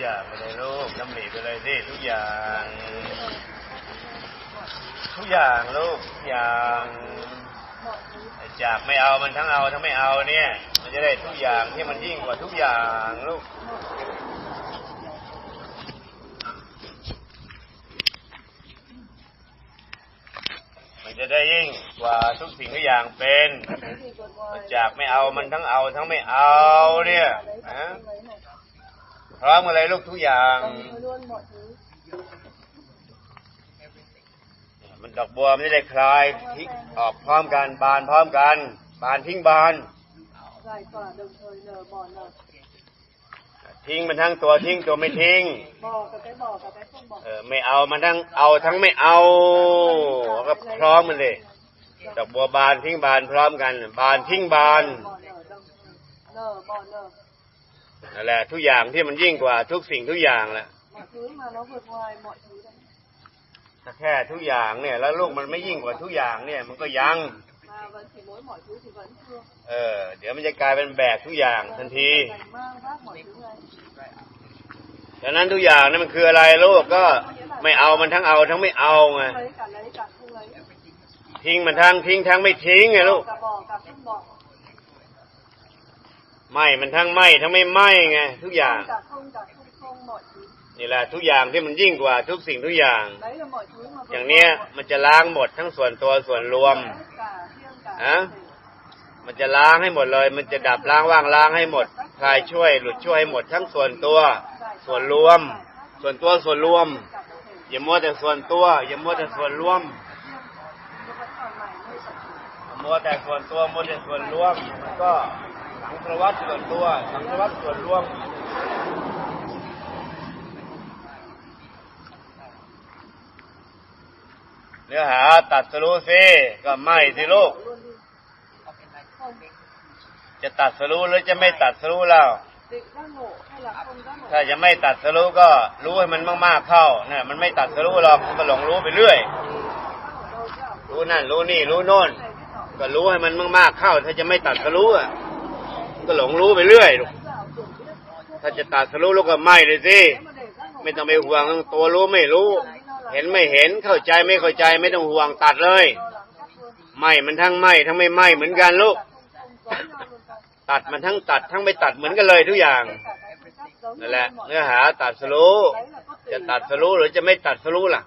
อย่างไปเลยลูกน้ำหลีไปเลยสิทุกอย่าง ทุกอย่างลูกทุกอย่างจากไม่เอามันทั้งเอาทั้งไม่เอาเนี่ย มันจะได้ทุกอย่างที่มันยิ่งกว่าทุกอย่างลูกมันจะได้ยิ่งกว่าทุกสิ่งทุกอย่างเป็น จากไม่เอามันทั้งเอาทั้งไม่เอาเนี่ยนะ พร้อมกันเลยลูกทุกอย่าง มันดอกบัวไมันจะได้คลายทิ้งออกพร้อมกันบานพร้อมกัน บานทิ้งบานทิ้งมันทั้งตัวทิ้งตัวไม่ทิ้งเออไม่เอามันทั้งเอาทั้งไม่เอาก็พร้อมมันเลยดอกบัวบานทิ้งบานพร้อมกัน บานทิ้งบาน bỏ nở đồng thời nở bỏ nở นั่นแหละทุกอย่างที่มันยิ่งกว่าทุกสิ่งทุกอย่างแหละ mọi thứ mà nó vượt ngoài mọi thứ đấy ถ้าแค่ทุกอย่างเนี่ย แล้วลูกมันไม่ยิ่งกว่าทุกอย่างเนี่ย มันก็ยัง mà vẫn chỉ mỗi mọi thứ thì vẫn chưa เออ เดี๋ยวมันจะกลายเป็นแบกทุกอย่างทันที Phải mang vác mọi thứ này ดังนั้นทุกอย่างนี่มันคืออะไรลูกก็ไม่เอามันทั้งเอาทั้งไม่เอาไง lấy cả lấy cả không lấy ทิ้งมันทั้งทิ้งทั้งไม่ทิ้งไงลูก cả bỏ cả không bỏ ไม่มันทั้งไม่ทั้งไม่ไม่ไงทุกอย่าง cả không cả không không mọi thứ นี่แหละทุกอย่างที่มันยิ่งกว่าทุกสิ่งทุกอย่าง đấy là mọi thứ mà อย่างเนี้ยมันจะล้างหมดทั้งส่วนตัวส่วนรวม thứ. cả riêng cả Hả? thể. มันจะล้างให้หมดเลย มันจะดับล้างว่างล้างให้หมดคลายช่วย หลุดช่วยให้หมดทั้งส่วนตัว ส่วนรวม ส่วนตัวส่วนรวม cả thể อย่ามัวแต่ส่วนตัว อย่ามัวแต่ส่วนรวม nó vẫn còn mãi nơi sở hữu มัวแต่ส่วนตัวมัวแต่ส่วนรวมมันก็ รวัตส่วนตัวสังสารวัตส่วนรวมเนื้อหาตัดสรู้สิก็ไม่สิลูก จะตัดสรู้หรือจะไม่ตัดสรู้แล้ว ถ้าจะไม่ตัดสรู้ก็รู้ให้มันมากๆเข้าเนี่ยมันไม่ตัดสรู้หรอกมันก็หลงรู้ไปเรื่อย รู้นั่นรู้นี่รู้โน่น ก็รู้ให้มันมากๆเข้า ถ้าจะไม่ตัดสรู้อะ ก็หลงรู้ไปเรื่อยลูก chứ ảo tưởng biết ถ้าจะตัดสรู้ลูกก็ไม่เลยสิ nếu mà để giác ngộ ไม่ต้องไปห่วงตัวรู้ไม่รู้ เห็นไม่เห็นเข้าใจไม่เข้าใจไม่ต้องห่วงตัดเลย lo lắng khác luôn ไม่มันทั้งไม่ทั้งไม่ไม่เหมือนกันลูก không không giống nhau luôn cả ตัดมันทั้งตัดทั้งไม่ตัดเหมือนกันเลยทุกอย่าง cả cái phương pháp giống นั่น như แหละ mọi เนื้อหาตัดสรู้ đấy là có จะ tùy ตัดสรู้หรือจะไม่ตัดสรู้ล่ะ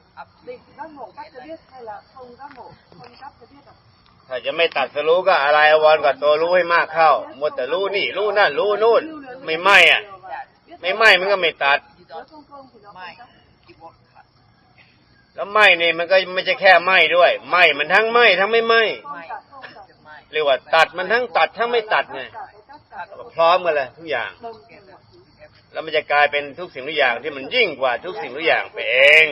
ถ้าจะไม่ตัดสรู้ก็อะไรวรณ์กับตัวรู้ให้มากเข้าหมดแต่รู้นี่ รู้นั่น รู้นู่น ไม่ไหมอะ ไม่ไหมมันก็ไม่ตัด แล้วไหมนี่มันก็ไม่ใช่แค่ไหมด้วยไหมมันทั้งไหมทั้งไม่ไหมเรียกว่าตัดมันทั้งตัดทั้งไม่ตัดไงพร้อมกันเลยทุกอย่าง แล้วมันจะกลายเป็นทุกสิ่งทุกอย่างที่มันยิ่งกว่าทุกสิ่งทุกอย่างไปเอง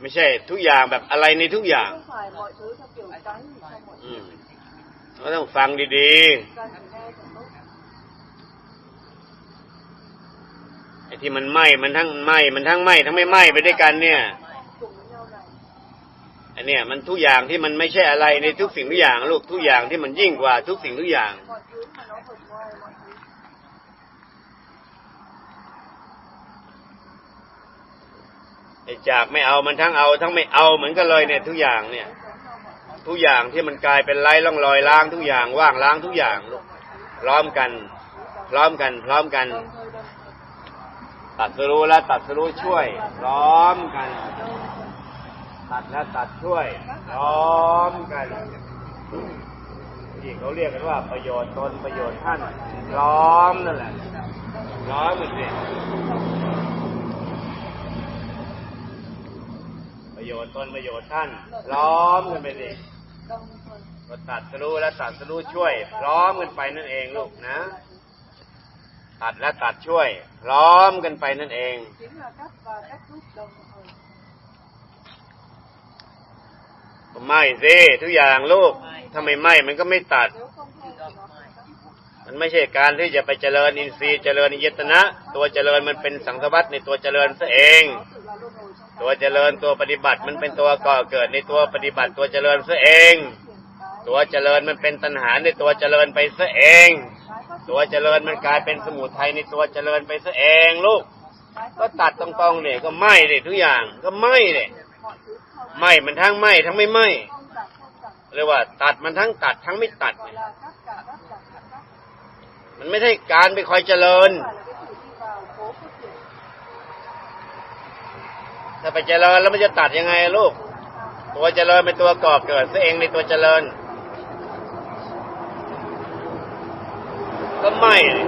ไม่ใช่ ทุกอย่างแบบอะไรในทุกอย่าง không phải mọi thứ theo kiểu cái gì trong mọi อื thứ มเราต้องฟังดี cần phải nghe thật tốt ๆไอ้ที่มันไหมมันทั้งไหมมันทั้งไหมทั้งไม่ไหมไปด้วยกันเนี่ย cùng với nhau này อันเนี้ยมันทุกอย่างที่มันไม่ใช่อะไรในทุกสิ่งทุกอย่างลูกทุกอย่างที่มันยิ่งกว่าทุกสิ่งทุกอย่าง mọi thứ mà nó vượt ngoài mọi thứ ไอ้จากไม่เอามันทั้งเอาทั้งไม่เอาเหมือนกันเลยเนี่ยทุกอย่างเนี่ย ทุกอย่างที่มันกลายเป็นไร้ร่องรอยล้างทุกอย่างว่างล้างทุกอย่างลูกพร้อมกัน พร้อมกัน พร้อมกันตัดสรู้และตัดสรู้ช่วย พร้อมกัน ตัดและตัดช่วย พร้อมกันที่เขาเรียกกันว่าประโยชน์ตนประโยชน์ท่านพร้อมนั่นแหละพร้อมกันสิประโย ชน์ตนประโยชน์ท่านพร้อมกันไปสิ đồng thời ก็ตัดสรู้และตัดสรู้ช่วยพร้อมกันไปนั่นเองลูกนะ ตัดและตัดช่วยพร้อมกันไปนั่นเอง chính là cắt và cắt rút đồng thời ไม่สิทุกอย่างลูกถ้าไม่ไหมมันก็ไม่ตัด nếu không thôi thì nó không cắt มันไม่ใช่การที่จะไปเจริญอินทรีย์เจริญอิยตนะ ตัวเจริญมันเป็นสังสวัตในตัวเจริญซะเอง ตัวเจริญตัวปฏิบัติมันเป็นตัวก่อเกิดในตัวปฏิบัติตัวเจริญซะเอง ตัวเจริญมันเป็นตัณหาในตัวเจริญไปซะเอง ตัวเจริญมันกลายเป็นสมุทัยในตัวเจริญไปซะเองลูก ก็ตัดตรงๆเนี่ยก็ไหม้เลยทุกอย่างก็ไหม้เลยไหม้มันทั้งไหม้ทั้งไม่ไหม้เรียกว่า ตัดมันทั้งตัดทั้งไม่ตัด มันไม่ใช่การไปคอยเจริญ ถ้าไปเจริญแล้วมันจะตัดยังไงลูก ตัวเจริญเป็นตัวก่อเกิดซะเองในตัวเจริญ ก็ไม้เลย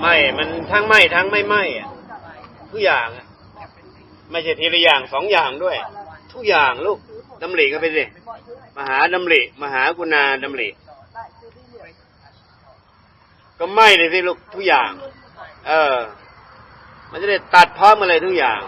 ไม้มันทั้งไม้ทั้งไม่ไม้อะทุกอย่างอะไม่ใช่ทีละอย่างสองอย่างด้วย ทุกอย่างลูกดำริก็ไปสิมหาดำริมหากุณาดำริก็ไม้เลยสิลูกทุกอย่าง เออ มันจะได้ตัดพร้อมกันเลยทุกอย่าง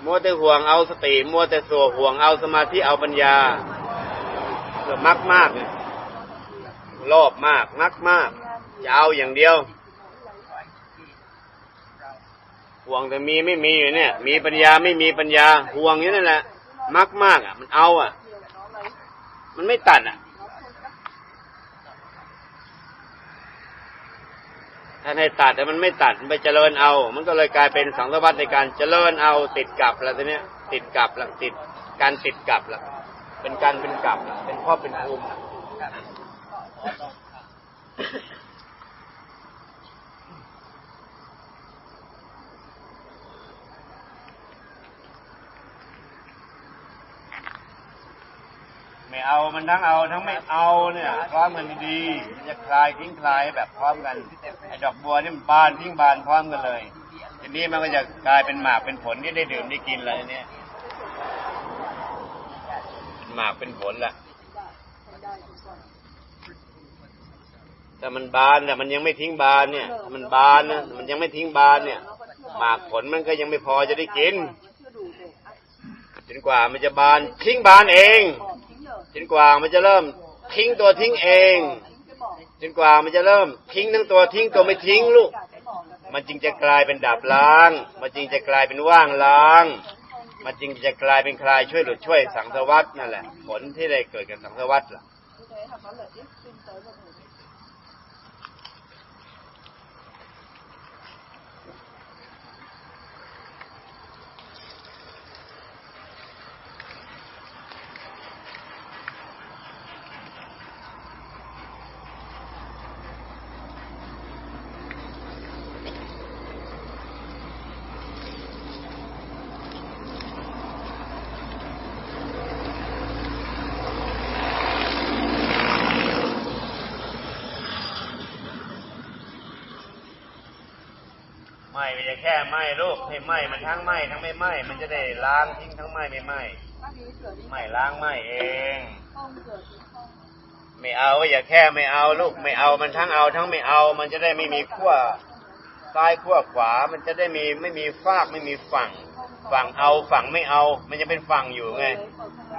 มั วแต่ห่วงเอาสติมัวแต่สัวห่วงเอาสมาธิเอาปัญญาเสือมักมากเนี่ยโลภมากมักมากจะเอาอย่างเดียว ห่วงแต่มีไม่มีอยู่เนี่ย มีปัญญาไม่มีปัญญาห่วงอยู่นั่นแหละมักมากอะ มันเอาอะ มันไม่ตัดอะ ถ้าให้ตัดแต่มันไม่ตัดมันไปเจริญเอา มันก็เลยกลายเป็นสังสารวัตในการเจริญเอาติดกับแล้วทีเนี้ยติดกับละติดการติดกับละเป็นการเป็นกับละเป็นพ่อเป็นภูมิ ไม่เอามันทั้งเอาทั้งไม่เอาเนี่ยพร้อมกันดีมันจะคลายทิ้งคลายแบบพร้อมกันไอ้ดอกบัวนี่มันบานทิ้งบานพร้อมกันเลย ทีนี้มันก็จะกลายเป็นหมากเป็นผลที่ได้ดื่มได้กินอะไรเนี่ยเป็นหมากเป็นผลละแต่มันบานแต่มันยังไม่ทิ้งบานเนี่ย มันบานนะมันยังไม่ทิ้งบานเนี่ย หมากผลมันก็ยังไม่พอจะได้กินจนกว่ามันจะบานทิ้งบานเอง จนกว่ามันจะเริ่มทิ้งตัวทิ้งเองจนกว่ามันจะเริ่มทิ้งทั้งตัวทิ้งตัวไม่ทิ้งลูก มันจึงจะกลายเป็นดับล้าง มันจึงจะกลายเป็นว่างล้าง มันจึงจะกลายเป็นคลายช่วยหลุดช่วยสังสวัตนั่นแหละ ผลที่ได้เกิดกับสังสวัตล่ะ ม้ไม่ใช่แค่ไหม้ลูกให้ไหม้มันทั้งไหม้ทั้งไม่ไหม้มันจะได้ล้างทิ้งทั้งไหม้ไม่ไหม้ไหม้ล้างไหม้เอง ไม่เอาอย่าแค่ไม่เอาลูกไม่เอามันทั้งเอาทั้งไม่เอา มันจะได้ไม่มีขั้วซ้ายขั้วขวา มันจะได้มีไม่มีฟากไม่มีฝั่ง ฝั่งเอาฝั่งไม่เอา มันจะเป็นฝั่งอยู่ไง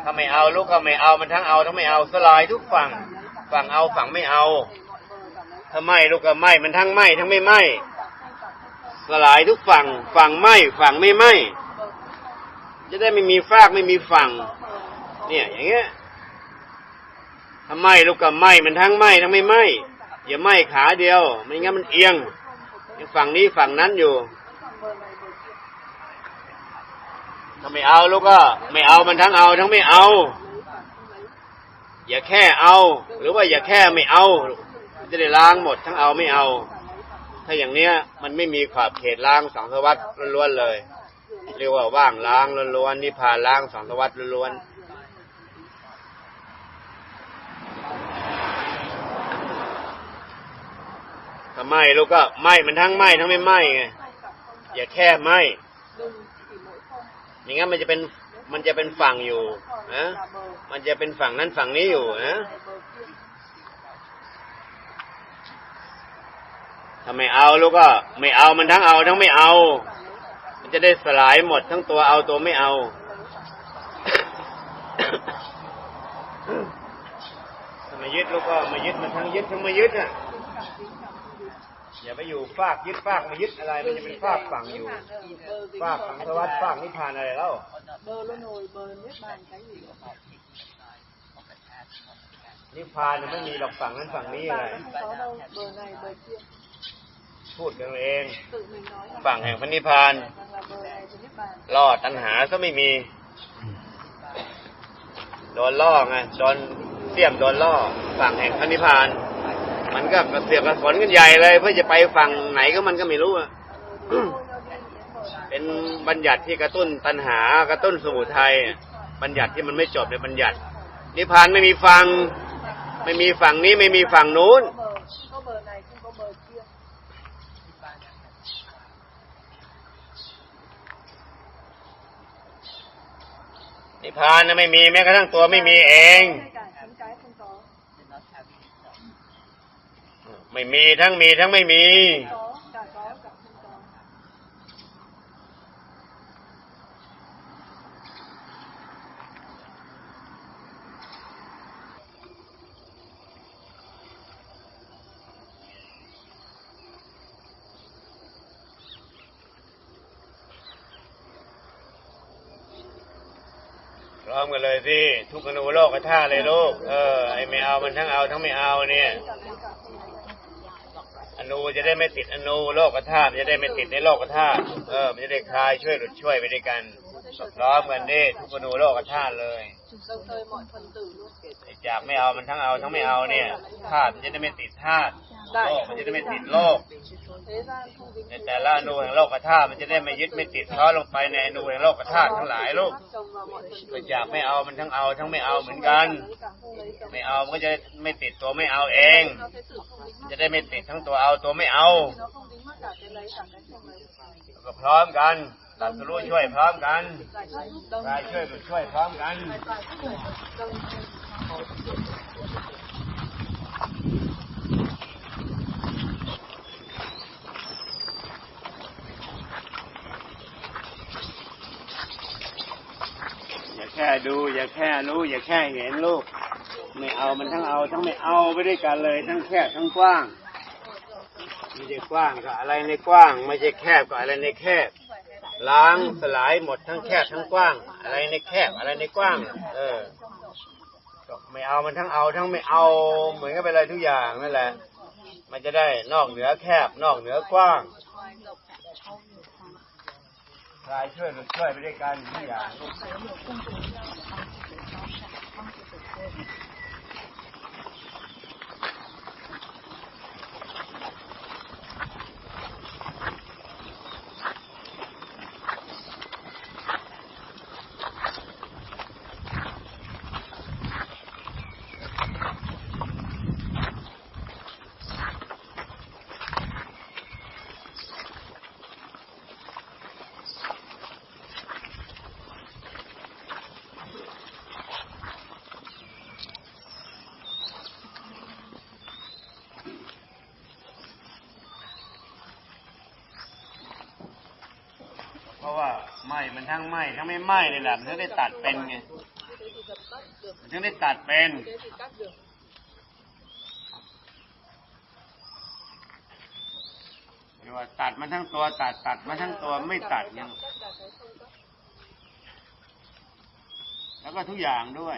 ถ้าไม่เอาลูกก็ไม่เอามันทั้งเอาทั้งไม่เอาสลายทุกฝั่ง ฝั่งเอาฝั่งไม่เอาถ้าไม่ลูกก็ไม่มันทั้งไม่ทั้งไม่ไม่ สลายทุกฝั่ง ฝั่งไหมฝั่งไม่ไหมจะได้ไม่มีฟากไม่มีฝั่ง เนี่ย อย่างเงี้ยถ้าไหมลูกก็ไหมมันทั้งไหมทั้งไม่ไหมอย่าไหมขาเดียว ไม่งั้นมันเอียงฝั่งนี้ฝั่งนั้นอยู่ถ้าไม่เอาลูกก็ ไม่เอามันทั้งเอาทั้งไม่เอา อย่าแค่เอา หรือว่าอย่าแค่ไม่เอามันจะได้ล้างหมดทั้งเอาไม่เอา ถ้าอย่างเนี้ยมันไม่มีขอบเขตล้างสังสวัตล้วนๆเลย เรียกว่าว่างล้างล้วนๆนิพพานล้างสังสวัตล้วนๆถ้าไหมลูกก็ไหมมันทั้งไหมทั้งไม่ไหมไงอย่าแค่ไหมอย่างงั้นมันจะเป็นมันจะเป็นฝั่งอยู่นะมันจะเป็นฝั่งนั้นฝั่งนี้อยู่นะ ถ้าไม่เอาลูกก็ ไม่เอามันทั้งเอาทั้งไม่เอา มันจะได้สลายหมดทั้งตัวเอาตัวไม่เอา ถ้าม่ยึดลูกก็ม่ยึดมันทั้งยึดทั้งไม่ยึดอะอย่าไปอยู่ฟากยึดฟากมายึดอะไร มันจะเป็นฟากฝังอยู่ฟากฝังสวัสดิ์ฟากนิพพานอะไรแล้ว bờ luân hồi bờ niết bàn cái gì นิพพานมันไม่มีหรอกฝั่งนั้นฝั่งนี้อะไร พูดกันเอง tự mình nói là ฝั่งแห่งพระนิพพาน rằng là bờ này thì niết bàn ล่อตัณหาก็ไม่มี โดนล่อไงโดนเสียมโดนล่อ ฝั่งแห่งพระนิพพาน มันก็กระเสือกกระสนกันใหญ่เลย เพื่อจะไปฝั่งไหนก็มันก็ไม่รู้อะเป็นบัญญัติที่กระตุ้นตัณหากระตุ้นสมุทัยบัญญัติที่มันไม่จบในบัญญัติ นิพพานไม่มีฝั่งไม่มีฝั่งนี้ไม่มีฝั่งนู้น có bờ có bờ này không có bờ kia นิพพานนะไม่มีแม้กระทั่งตัวไม่มีเอง ngay cả những cái không có ไม่มีทั้งมีทั้งไม่มี พร้อมกันเลยสิทุกอนุโลกธาตุเลยลูก เออไอไม่เอามันทั้งเอาทั้งไม่เอาเนี่ย อนุจะได้ไม่ติดอนุโลกธาตุจะได้ไม่ติดในโลกธาตุเออมันจะได้คลายช่วยหลุดช่วยไปด้วยกันพร้อมกันดิทุกอนุโลกธาตุเลยไอจากไม่เอามันทั้งเอาทั้งไม่เอาเนี่ยธาตุมันจะได้ไม่ติดธาตุโลกมันจะได้ไม่ติดโลก thế gian không dính ในแต่ละอนุแห่งโลกธาตุมันจะได้ไม่ยึดไม่ติดเพราะลงไปในอนุแห่งโลกธาตุทั้งหลายลูก chồng vào mọi phần ไอ้ tử จากไม่เอามันทั้งเอาทั้งไม่เอาเหมือนกัน lấy cả không lấy cả ไม่เอามันก็จะไม่ติดตัวไม่เอาเอง nó sẽ tự không dính mắc จะได้ไม่ติดทั้งตัวเอาตัวไม่เอา nó không dính mắc cả cái lấy cả cái không lấy ก็พร้อมกันตัดสรู้ช่วยพร้อมกัน giải thoát giúp đồng กายช่วยหลุดช่วยพร้อมกัน giải thoát giúp người đồng อย่าแค่ ดู อย่าแค่รู้ อย่าแค่เห็นลูกไม่เอามันทั้งเอาทั้งไม่เอาไปด้วยกันเลย ทั้งแคบทั้งกว้างไม่ใช่กว้างกับอะไรในกว้าง ไม่ใช่แคบกับอะไรในแคบ ล้างสลายหมดทั้งแคบทั้งกว้าง อะไรในแคบอะไรในกว้าง เออไม่เอามันทั้งเอาทั้งไม่เอา เหมือนกันไปเลยทุกอย่างนั่นแหละ มันจะได้นอกเหนือแคบนอกเหนือกว้าง ช่วยสุดช่วยไปด้วยกันที่อย่าง ราะว่าไหมมันทั้งไหมทั้งไม่ไหมเลยแหละมันถึงได้ตัดเป็นไงมันถึงได้ตัดเป็นเรียกว่าตัดมาทั้งตัวตัดตัดมาทั้งตัวไม่ตัดยังแล้วก็ทุกอย่างด้วย